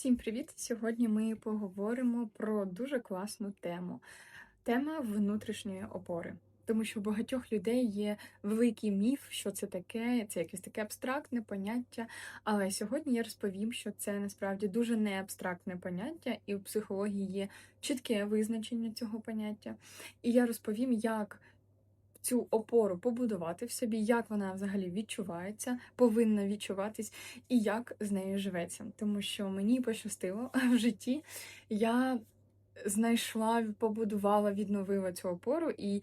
Всім привіт! Сьогодні ми поговоримо про дуже класну тему. Тема внутрішньої опори. Тому що у багатьох людей є великий міф, що це таке, це якесь таке абстрактне поняття. Але сьогодні я розповім, що це насправді дуже не абстрактне поняття, і у психології є чітке визначення цього поняття. І я розповім, як цю опору побудувати в собі, як вона взагалі відчувається, повинна відчуватись, і як з нею живеться. Тому що мені пощастило в житті, я знайшла, побудувала, відновила цю опору. І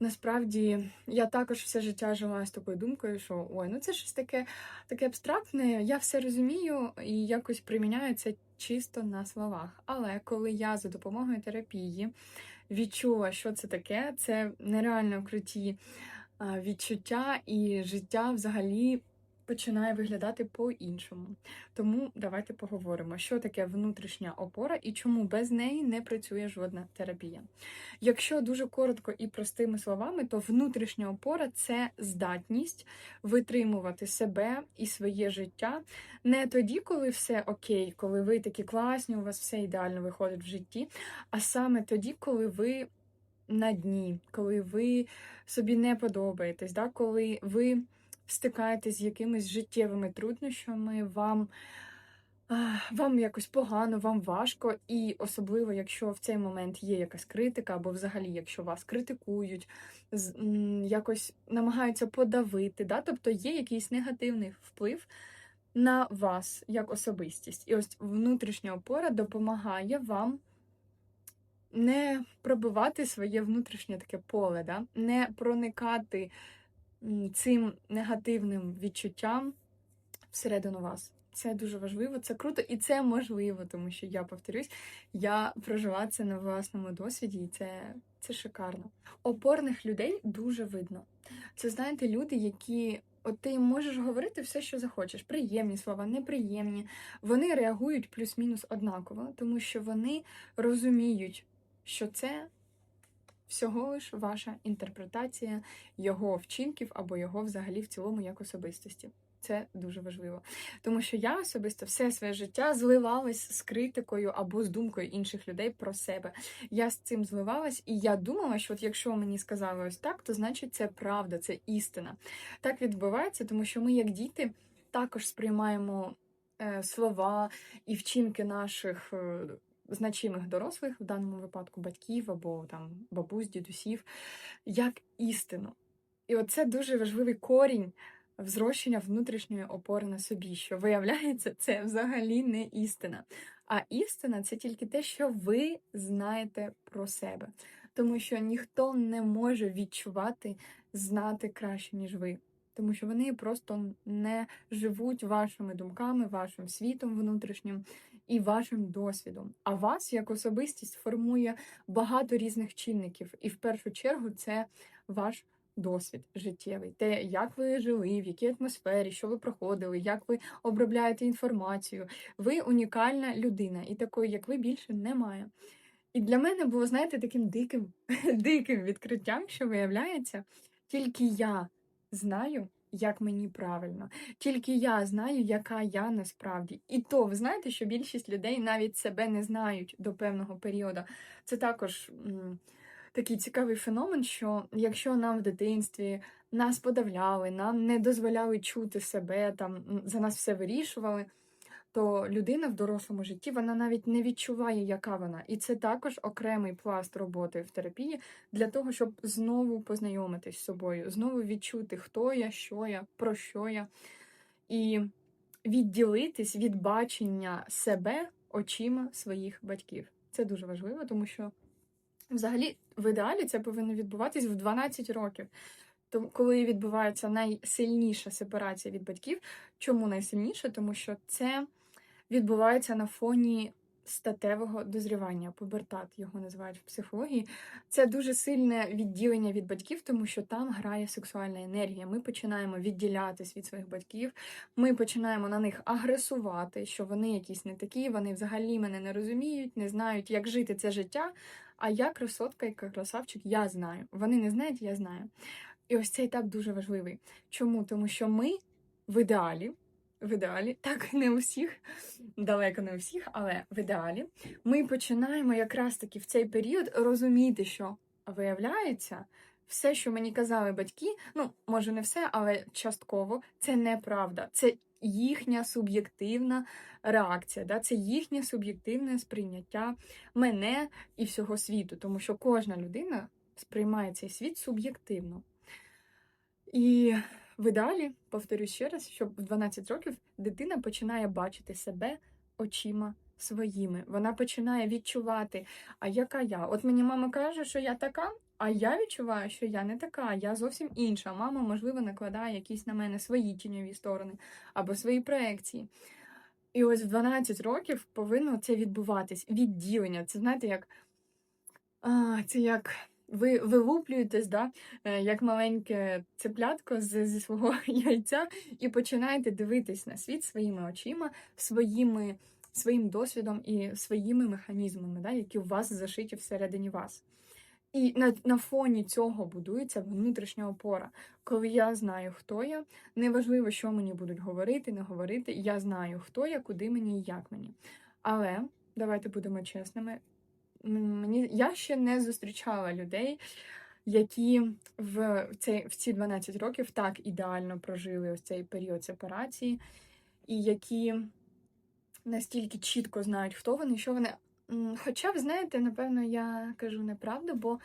насправді я також все життя жила з такою думкою, що ой, ну це щось таке, таке абстрактне, я все розумію і якось приміняю це чисто на словах. Але коли я за допомогою терапії відчула, що це таке. Це нереально круті відчуття, і життя взагалі починає виглядати по-іншому. Тому давайте поговоримо, що таке внутрішня опора і чому без неї не працює жодна терапія. Якщо дуже коротко і простими словами, то внутрішня опора це здатність витримувати себе і своє життя не тоді, коли все окей, коли ви такі класні, у вас все ідеально виходить в житті, а саме тоді, коли ви на дні, коли ви собі не подобаєтесь, да? коли ви стикаєтесь з якимись життєвими труднощами, вам вам якось погано, вам важко, і особливо, якщо в цей момент є якась критика, або взагалі, якщо вас критикують, якось намагаються подавити, да? тобто є якийсь негативний вплив на вас як особистість. І ось внутрішня опора допомагає вам. Не пробивати своє внутрішнє таке поле, да? не проникати цим негативним відчуттям всередину вас. Це дуже важливо, це круто і це можливо, тому що я повторюсь, я прожила це на власному досвіді, і це це шикарно. Опорних людей дуже видно. Це знаєте, люди, які от ти можеш говорити все, що захочеш. Приємні слова, неприємні. Вони реагують плюс-мінус однаково, тому що вони розуміють, що це всього лиш ваша інтерпретація його вчинків або його взагалі в цілому як особистості. Це дуже важливо. Тому що я особисто все своє життя зливалась з критикою або з думкою інших людей про себе. Я з цим зливалась, і я думала, що от якщо мені сказали ось так, то значить це правда, це істина. Так відбувається, тому що ми, як діти, також сприймаємо е, слова і вчинки наших. Значимих дорослих, в даному випадку батьків або там бабусь, дідусів, як істину. І оце дуже важливий корінь взрощення внутрішньої опори на собі, що виявляється, це взагалі не істина. А істина це тільки те, що ви знаєте про себе. Тому що ніхто не може відчувати, знати краще, ніж ви. Тому що вони просто не живуть вашими думками, вашим світом внутрішнім і вашим досвідом. А вас як особистість формує багато різних чинників, і в першу чергу це ваш досвід життєвий, те, як ви жили, в якій атмосфері, що ви проходили, як ви обробляєте інформацію. Ви унікальна людина, і такої, як ви, більше немає. І для мене було, знаєте, таким диким, диким відкриттям, що виявляється, тільки я знаю, як мені правильно. Тільки я знаю, яка я насправді. І то, ви знаєте, що більшість людей навіть себе не знають до певного періоду. Це також м такий цікавий феномен, що якщо нам в дитинстві нас подавляли, нам не дозволяли чути себе, там за нас все вирішували то людина в дорослому житті вона навіть не відчуває, яка вона. І це також окремий пласт роботи в терапії для того, щоб знову познайомитись з собою, знову відчути, хто я, що я, про що я, і відділитись від бачення себе очима своїх батьків. Це дуже важливо, тому що взагалі в ідеалі це повинно відбуватись в 12 років. Тому, коли відбувається найсильніша сепарація від батьків, чому найсильніша? Тому що це відбувається на фоні статевого дозрівання, пубертат його називають в психології. Це дуже сильне відділення від батьків, тому що там грає сексуальна енергія. Ми починаємо відділятись від своїх батьків, ми починаємо на них агресувати, що вони якісь не такі, вони взагалі мене не розуміють, не знають, як жити це життя. А я красотка і красавчик, я знаю. Вони не знають, я знаю. І ось цей етап дуже важливий. Чому? Тому що ми в ідеалі в ідеалі, так не у всіх, далеко не у всіх, але в ідеалі, ми починаємо якраз таки в цей період розуміти, що виявляється, все, що мені казали батьки, ну може не все, але частково, це неправда. Це їхня суб'єктивна реакція, да? це їхнє суб'єктивне сприйняття мене і всього світу, тому що кожна людина сприймає цей світ суб'єктивно. І в ідеалі, повторюсь ще раз, що в 12 років дитина починає бачити себе очима своїми. Вона починає відчувати, а яка я? От мені мама каже, що я така, а я відчуваю, що я не така, я зовсім інша. Мама, можливо, накладає якісь на мене свої тіньові сторони або свої проекції. І ось в 12 років повинно це відбуватись. Відділення. Це знаєте, як а, це як ви вилуплюєтесь, да, е, як маленьке цеплятко з, зі свого яйця, і починаєте дивитись на світ своїми очима, своїми, своїм досвідом і своїми механізмами, да, які у вас зашиті всередині вас. І на, на фоні цього будується внутрішня опора. Коли я знаю, хто я, неважливо, що мені будуть говорити, не говорити, я знаю, хто я, куди мені і як мені. Але давайте будемо чесними. Мені я ще не зустрічала людей, які в цей в ці 12 років так ідеально прожили ось цей період сепарації, і які настільки чітко знають, хто вони, що вони. Хоча, ви знаєте, напевно, я кажу неправду, бо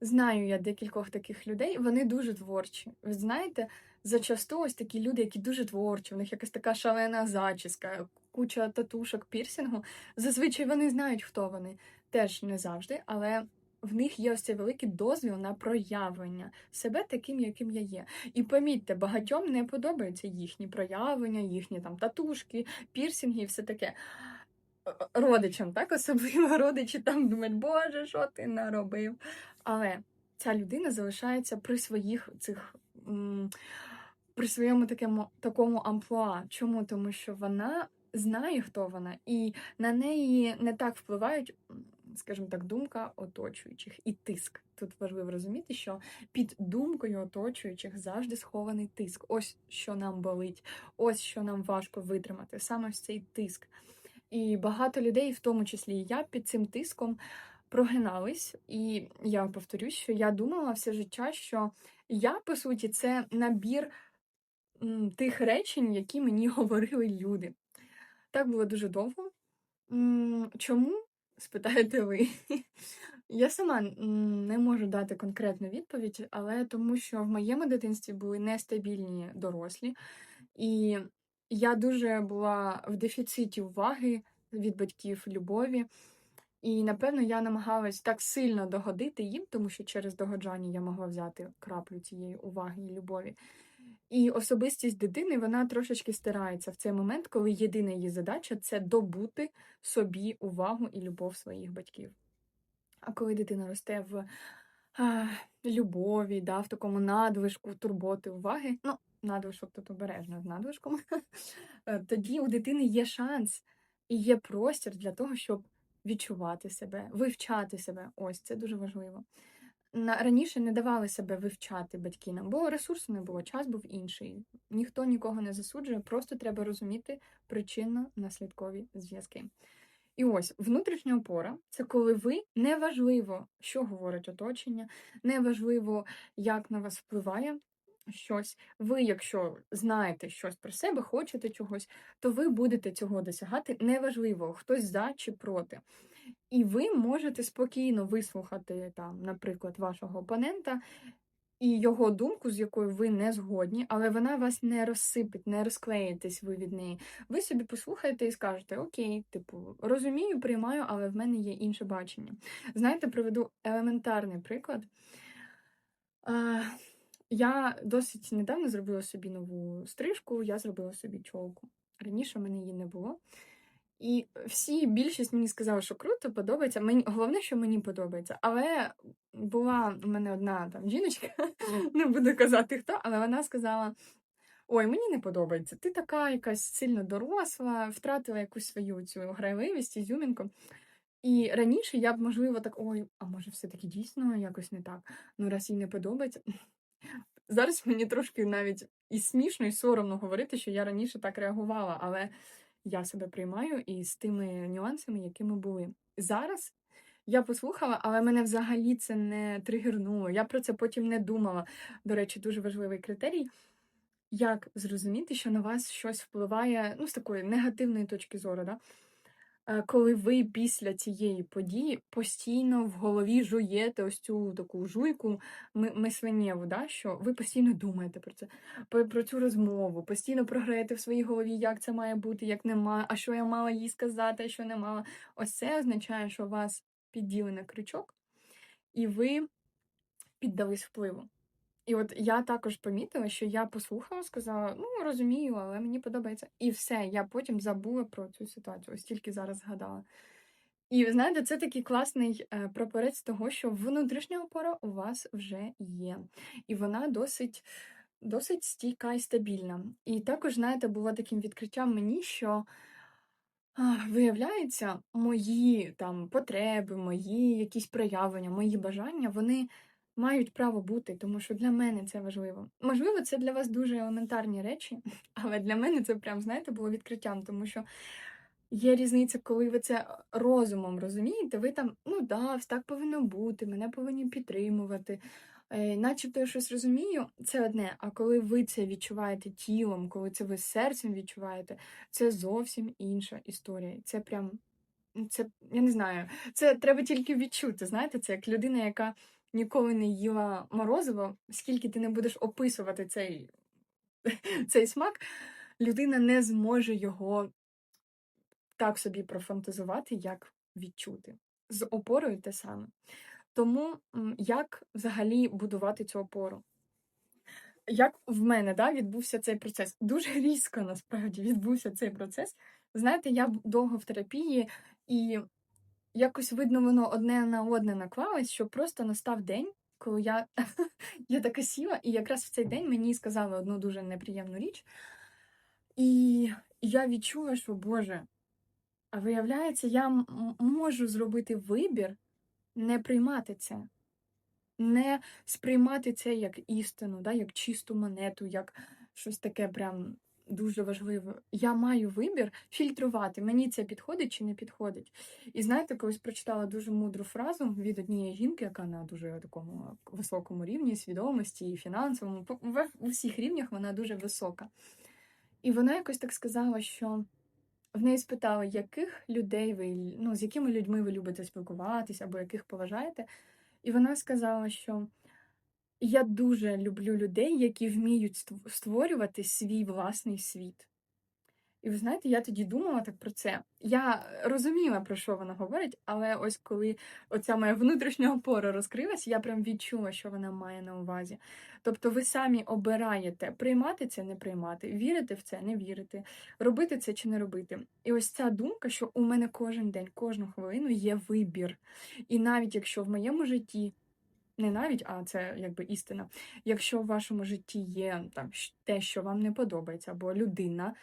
знаю я декількох таких людей, вони дуже творчі. Ви знаєте, зачасту ось такі люди, які дуже творчі, у них якась така шалена зачіска, куча татушок, пірсінгу. Зазвичай вони знають, хто вони. Теж не завжди, але в них є ось цей великий дозвіл на проявлення себе таким, яким я є. І помітьте, багатьом не подобаються їхні проявлення, їхні там татушки, пірсінги і все таке родичам, так? Особливо родичі там думають, Боже, що ти наробив? Але ця людина залишається при своїх цих. При своєму такому такому амплуа. Чому? Тому що вона знає, хто вона, і на неї не так впливають, скажімо так, думка оточуючих і тиск. Тут важливо розуміти, що під думкою оточуючих завжди схований тиск. Ось що нам болить, ось що нам важко витримати, саме ось цей тиск. І багато людей, в тому числі і я, під цим тиском прогинались. І я повторюсь, що я думала все життя, що я, по суті, це набір тих речень, які мені говорили люди. Так було дуже довго. Чому? Спитаєте ви? Я сама не можу дати конкретну відповідь, але тому що в моєму дитинстві були нестабільні дорослі, і я дуже була в дефіциті уваги від батьків любові. І, напевно, я намагалась так сильно догодити їм, тому що через догоджання я могла взяти краплю цієї уваги і любові. І особистість дитини вона трошечки стирається в цей момент, коли єдина її задача це добути собі увагу і любов своїх батьків. А коли дитина росте в а, любові, да, в такому надвишку, турботи, уваги, ну, надвишок тут обережно з надвишком, е, тоді у дитини є шанс і є простір для того, щоб відчувати себе, вивчати себе. Ось це дуже важливо. Раніше не давали себе вивчати батьки нам, бо ресурсу не було, час був інший. Ніхто нікого не засуджує, просто треба розуміти причинно-наслідкові зв'язки. І ось внутрішня опора це коли ви неважливо, що говорить оточення, неважливо, як на вас впливає щось. Ви, якщо знаєте щось про себе, хочете чогось, то ви будете цього досягати. Неважливо, хтось за чи проти. І ви можете спокійно вислухати, там, наприклад, вашого опонента і його думку, з якою ви не згодні, але вона вас не розсипить, не розклеїтесь ви від неї. Ви собі послухаєте і скажете: Окей, типу, розумію, приймаю, але в мене є інше бачення. Знаєте, приведу елементарний приклад. Я досить недавно зробила собі нову стрижку, я зробила собі чолку. Раніше в мене її не було. І всі більшість мені сказали, що круто, подобається. Мені головне, що мені подобається. Але була у мене одна там жіночка, не буду казати хто, але вона сказала: Ой, мені не подобається. Ти така якась сильно доросла, втратила якусь свою цю грайливість, ізюмінку. І раніше я б, можливо, так, ой, а може, все-таки дійсно якось не так. Ну, раз їй не подобається. Зараз мені трошки навіть і смішно, і соромно говорити, що я раніше так реагувала, але я себе приймаю і з тими нюансами, якими були. Зараз я послухала, але мене взагалі це не тригернуло. Я про це потім не думала. До речі, дуже важливий критерій. Як зрозуміти, що на вас щось впливає ну, з такої негативної точки зору, да? Е, коли ви після цієї події постійно в голові жуєте ось цю таку жуйку ми- мисленнєву, да? що ви постійно думаєте про це, про, цю розмову, постійно програєте в своїй голові, як це має бути, як не має, а що я мала їй сказати, а що не мала. Ось це означає, що у вас підділи на крючок, і ви піддались впливу. І от я також помітила, що я послухала, сказала, ну розумію, але мені подобається. І все, я потім забула про цю ситуацію, ось тільки зараз згадала. І ви знаєте, це такий класний е, прапорець того, що внутрішня опора у вас вже є. І вона досить, досить стійка і стабільна. І також, знаєте, було таким відкриттям мені, що виявляється, мої там потреби, мої якісь проявлення, мої бажання, вони мають право бути, тому що для мене це важливо. Можливо, це для вас дуже елементарні речі, але для мене це прям, знаєте, було відкриттям, тому що є різниця, коли ви це розумом розумієте, ви там, ну да, так повинно бути, мене повинні підтримувати. Е, начебто я щось розумію, це одне. А коли ви це відчуваєте тілом, коли це ви серцем відчуваєте, це зовсім інша історія. Це прям, це, я не знаю, це треба тільки відчути. Знаєте, це як людина, яка ніколи не їла морозиво, скільки ти не будеш описувати цей, цей смак, людина не зможе його так собі профантазувати, як відчути. З опорою те саме. Тому як взагалі будувати цю опору? Як в мене да, відбувся цей процес? Дуже різко насправді відбувся цей процес. Знаєте, я довго в терапії, і якось видно, воно одне на одне наклалось, що просто настав день, коли я, я така сіла, і якраз в цей день мені сказали одну дуже неприємну річ. І я відчула, що Боже, а виявляється, я можу зробити вибір не приймати це, не сприймати це як істину, да, як чисту монету, як щось таке прям дуже важливе. Я маю вибір фільтрувати, мені це підходить чи не підходить. І знаєте, колись прочитала дуже мудру фразу від однієї жінки, яка на дуже такому високому рівні свідомості і фінансовому, в усіх рівнях вона дуже висока. І вона якось так сказала, що в неї спитали, яких людей ви, ну, з якими людьми ви любите спілкуватися або яких поважаєте. І вона сказала, що я дуже люблю людей, які вміють ство- створювати свій власний світ. І ви знаєте, я тоді думала так про це. Я розуміла, про що вона говорить, але ось коли оця моя внутрішня опора розкрилась, я прям відчула, що вона має на увазі. Тобто ви самі обираєте приймати це, не приймати, вірити в це, не вірити, робити це чи не робити. І ось ця думка, що у мене кожен день, кожну хвилину є вибір. І навіть якщо в моєму житті. Не навіть, а це якби істина. Якщо в вашому житті є там те, що вам не подобається, або людина,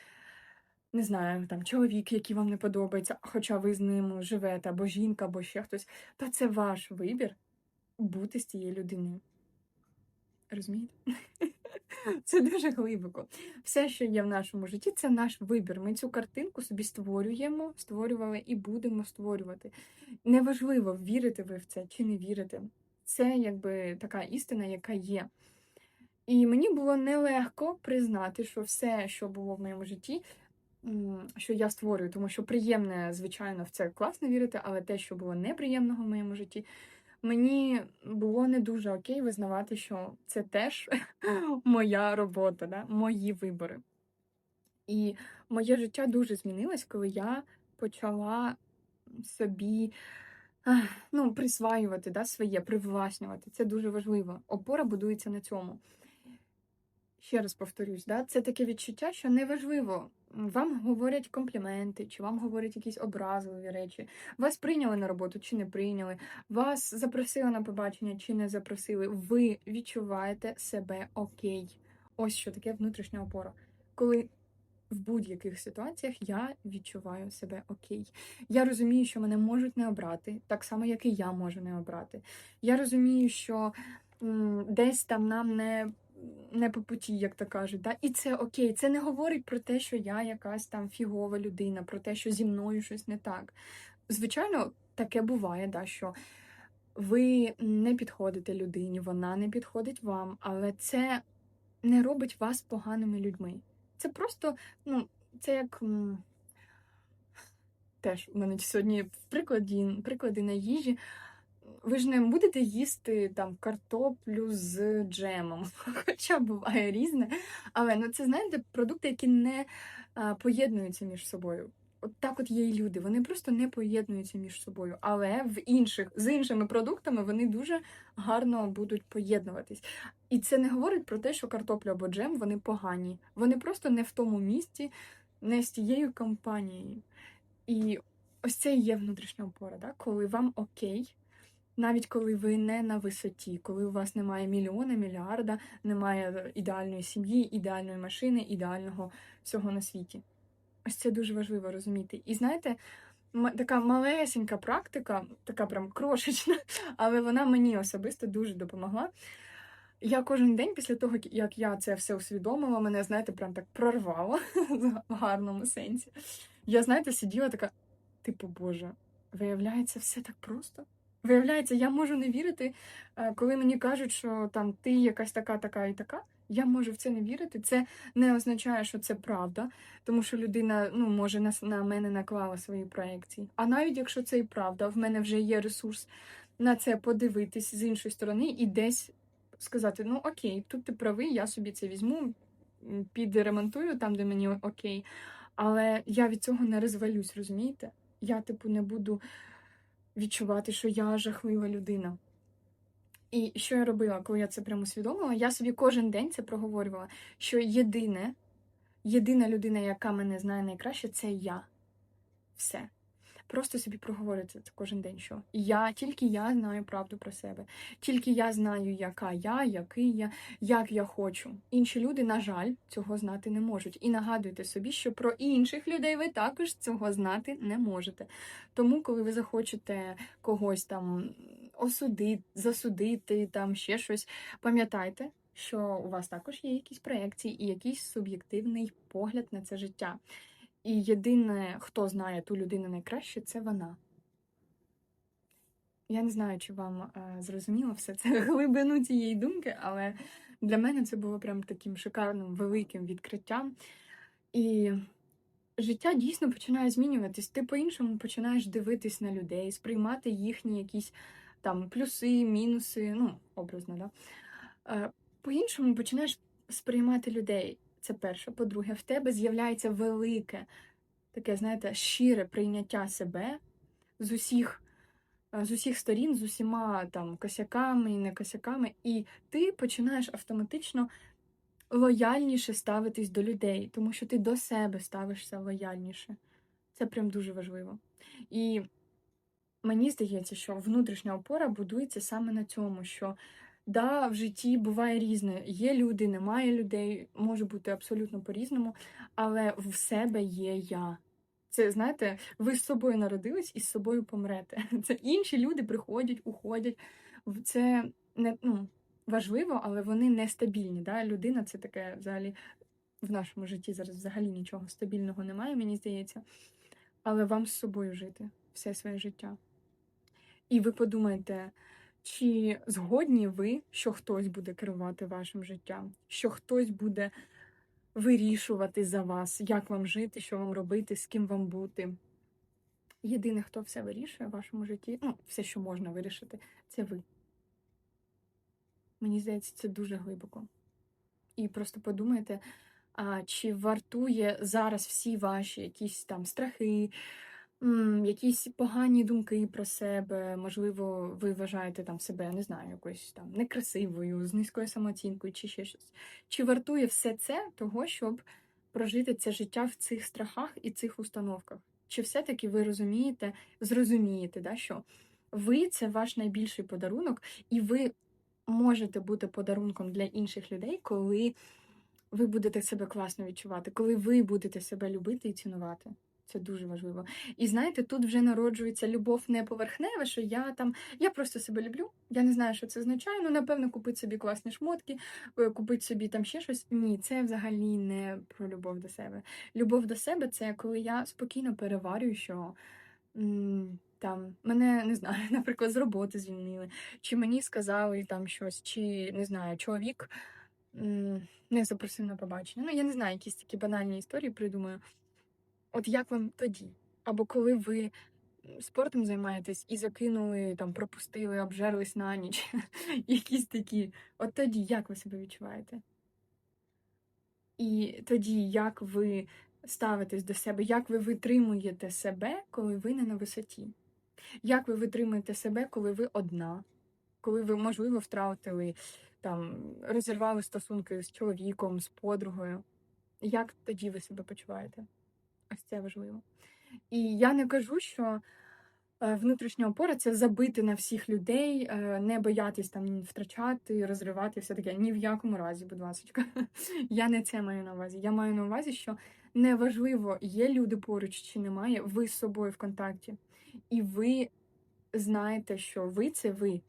не знаю, там чоловік, який вам не подобається, хоча ви з ним живете, або жінка, або ще хтось, то це ваш вибір бути з цією людиною. Розумієте? Це дуже глибоко. Все, що є в нашому житті, це наш вибір. Ми цю картинку собі створюємо, створювали і будемо створювати. Неважливо, вірите ви в це чи не вірите. Це якби така істина, яка є. І мені було нелегко признати, що все, що було в моєму житті, що я створюю, тому що приємне, звичайно, в це класно вірити, але те, що було неприємного в моєму житті, мені було не дуже окей визнавати, що це теж моя робота, да? мої вибори. І моє життя дуже змінилось, коли я почала собі ну, присваювати да, своє, привласнювати. Це дуже важливо. Опора будується на цьому. Ще раз повторюсь, да, це таке відчуття, що неважливо, вам говорять компліменти, чи вам говорять якісь образливі речі, вас прийняли на роботу чи не прийняли, вас запросили на побачення чи не запросили. Ви відчуваєте себе окей. Ось що таке внутрішня опора. Коли в будь-яких ситуаціях я відчуваю себе окей. Я розумію, що мене можуть не обрати, так само, як і я можу не обрати. Я розумію, що м, десь там нам не не по путі, як то кажуть. Да? І це окей. Це не говорить про те, що я якась там фігова людина, про те, що зі мною щось не так. Звичайно, таке буває, да, що ви не підходите людині, вона не підходить вам, але це не робить вас поганими людьми. Це просто, ну, це як. Теж у мене сьогодні приклади, приклади на їжі. Ви ж не будете їсти там картоплю з джемом, хоча буває різне. Але ну це знаєте, продукти, які не а, поєднуються між собою. От так от є і люди, вони просто не поєднуються між собою. Але в інших з іншими продуктами вони дуже гарно будуть поєднуватись. І це не говорить про те, що картопля або джем вони погані. Вони просто не в тому місці, не з тією компанією. І ось це і є внутрішня опора, да? коли вам окей, навіть коли ви не на висоті, коли у вас немає мільйона, мільярда, немає ідеальної сім'ї, ідеальної машини, ідеального всього на світі. Ось це дуже важливо розуміти. І знаєте, така малесенька практика, така прям крошечна, але вона мені особисто дуже допомогла. Я кожен день після того, як я це все усвідомила, мене, знаєте, прям так прорвало в гарному сенсі. Я, знаєте, сиділа така, типу, Боже, виявляється, все так просто. Виявляється, я можу не вірити, е, коли мені кажуть, що там ти якась така, така і така. Я можу в це не вірити. Це не означає, що це правда, тому що людина ну, може на, на мене наклала свої проекції. А навіть якщо це і правда, в мене вже є ресурс на це подивитись з іншої сторони і десь сказати: ну окей, тут ти правий, я собі це візьму, підремонтую там, де мені окей. Але я від цього не розвалюсь, розумієте? Я, типу, не буду відчувати, що я жахлива людина. І що я робила, коли я це прямо усвідомила? Я собі кожен день це проговорювала, що єдине, єдина людина, яка мене знає найкраще, це я. Все. Просто собі проговорюйте це кожен день, що я, тільки я знаю правду про себе, тільки я знаю, яка я, який я, як я хочу. Інші люди, на жаль, цього знати не можуть. І нагадуйте собі, що про інших людей ви також цього знати не можете. Тому, коли ви захочете когось там осудити, засудити, там ще щось, пам'ятайте, що у вас також є якісь проекції і якийсь суб'єктивний погляд на це життя. І єдине, хто знає ту людину найкраще, це вона. Я не знаю, чи вам е, зрозуміло все це глибину цієї думки, але для мене це було прям таким шикарним великим відкриттям. І життя дійсно починає змінюватись. Ти по-іншому починаєш дивитись на людей, сприймати їхні якісь там плюси, мінуси, ну, образно, да? Е, По-іншому починаєш сприймати людей. Це перше. По-друге, в тебе з'являється велике, таке, знаєте, щире прийняття себе з усіх, е, з усіх сторін, з усіма там косяками і не косяками, і ти починаєш автоматично лояльніше ставитись до людей, тому що ти до себе ставишся лояльніше. Це прям дуже важливо. І мені здається, що внутрішня опора будується саме на цьому, що да, в житті буває різне. Є люди, немає людей, може бути абсолютно по-різному, але в себе є я. Це, знаєте, ви з собою народились і з собою помрете. Це інші люди приходять, уходять. Це не ну, важливо, але вони нестабільні. Да? Людина це таке взагалі в нашому житті зараз взагалі нічого стабільного немає, мені здається. Але вам з собою жити все своє життя. І ви подумайте, чи згодні ви, що хтось буде керувати вашим життям, що хтось буде вирішувати за вас, як вам жити, що вам робити, з ким вам бути. Єдине, хто все вирішує в вашому житті, ну, все, що можна вирішити, це ви. Мені здається, це дуже глибоко. І просто подумайте, а чи вартує зараз всі ваші якісь там страхи, якісь погані думки про себе, можливо, ви вважаєте там себе, я не знаю, якоюсь там некрасивою, з низькою самооцінкою чи ще щось. Чи вартує все це того, щоб прожити це життя в цих страхах і цих установках? Чи все-таки ви розумієте, зрозумієте, да, що ви це ваш найбільший подарунок, і ви можете бути подарунком для інших людей, коли ви будете себе класно відчувати, коли ви будете себе любити і цінувати. Це дуже важливо. І знаєте, тут вже народжується любов не поверхнева, що я там, я просто себе люблю. Я не знаю, що це означає. Ну, напевно, купити собі класні шмотки, е, купити собі там ще щось. Ні, це взагалі не про любов до себе. Любов до себе це коли я спокійно переварюю, що там мене не знаю, наприклад, з роботи звільнили, чи мені сказали там щось, чи не знаю, чоловік не запросив на побачення. Ну, я не знаю, якісь такі банальні історії придумаю. От як вам тоді? Або коли ви спортом займаєтесь і закинули, там, пропустили, обжерлись на ніч, якісь такі. От тоді як ви себе відчуваєте? І тоді як ви ставитесь до себе, як ви витримуєте себе, коли ви не на висоті? Як ви витримуєте себе, коли ви одна? Коли ви, можливо, втратили, там, розірвали стосунки з чоловіком, з подругою? Як тоді ви себе почуваєте? Ось це важливо. І я не кажу, що е, внутрішня опора це забити на всіх людей, е, не боятись там втрачати, розривати, все таке. Ні в якому разі, будь ласка. Я не це маю на увазі. Я маю на увазі, що неважливо, є люди поруч чи немає, ви з собою в контакті. І ви знаєте, що ви це ви.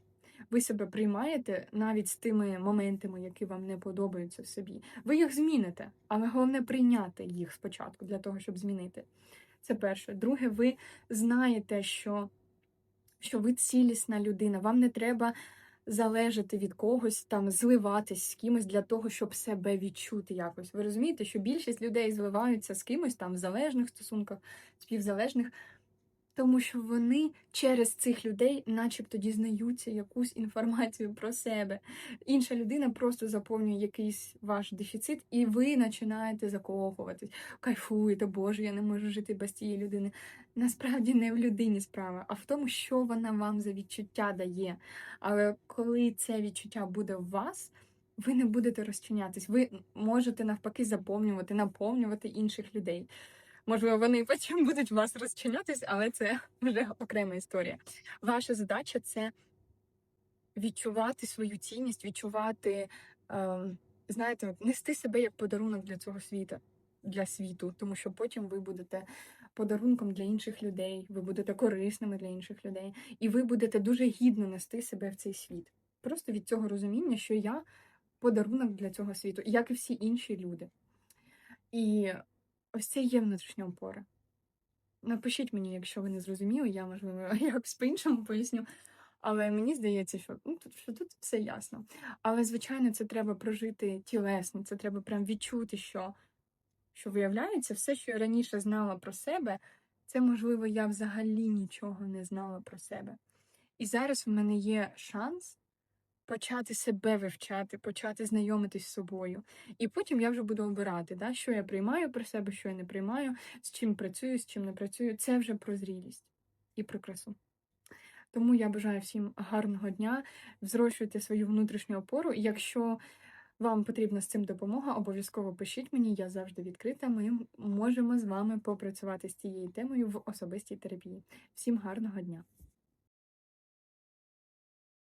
Ви себе приймаєте навіть з тими моментами, які вам не подобаються в собі. Ви їх зміните, але головне прийняти їх спочатку для того, щоб змінити. Це перше. Друге, ви знаєте, що, що ви цілісна людина. Вам не треба залежати від когось, там зливатись з кимось для того, щоб себе відчути якось. Ви розумієте, що більшість людей зливаються з кимось там в залежних стосунках, співзалежних. Тому що вони через цих людей, начебто, дізнаються якусь інформацію про себе. Інша людина просто заповнює якийсь ваш дефіцит, і ви починаєте закохуватись. Кайфуєте, Боже, я не можу жити без цієї людини. Насправді не в людині справа, а в тому, що вона вам за відчуття дає. Але коли це відчуття буде в вас, ви не будете розчинятись. Ви можете навпаки заповнювати, наповнювати інших людей. Можливо, вони потім будуть в вас розчинятись, але це вже окрема історія. Ваша задача це відчувати свою цінність, відчувати, е, знаєте, нести себе як подарунок для цього світу, для світу, тому що потім ви будете подарунком для інших людей, ви будете корисними для інших людей, і ви будете дуже гідно нести себе в цей світ. Просто від цього розуміння, що я подарунок для цього світу, як і всі інші люди. І ось це є внутрішня опора. Напишіть мені, якщо ви не зрозуміли, я, можливо, якось по-іншому поясню. Але мені здається, що, ну, тут, що тут все ясно. Але, звичайно, це треба прожити тілесно, це треба прям відчути, що, що виявляється, все, що я раніше знала про себе, це, можливо, я взагалі нічого не знала про себе. І зараз в мене є шанс почати себе вивчати, почати знайомитись з собою. І потім я вже буду обирати, да, що я приймаю про себе, що я не приймаю, з чим працюю, з чим не працюю. Це вже про зрілість і про красу. Тому я бажаю всім гарного дня, взрощуйте свою внутрішню опору. Якщо вам потрібна з цим допомога, обов'язково пишіть мені, я завжди відкрита. Ми можемо з вами попрацювати з цією темою в особистій терапії. Всім гарного дня!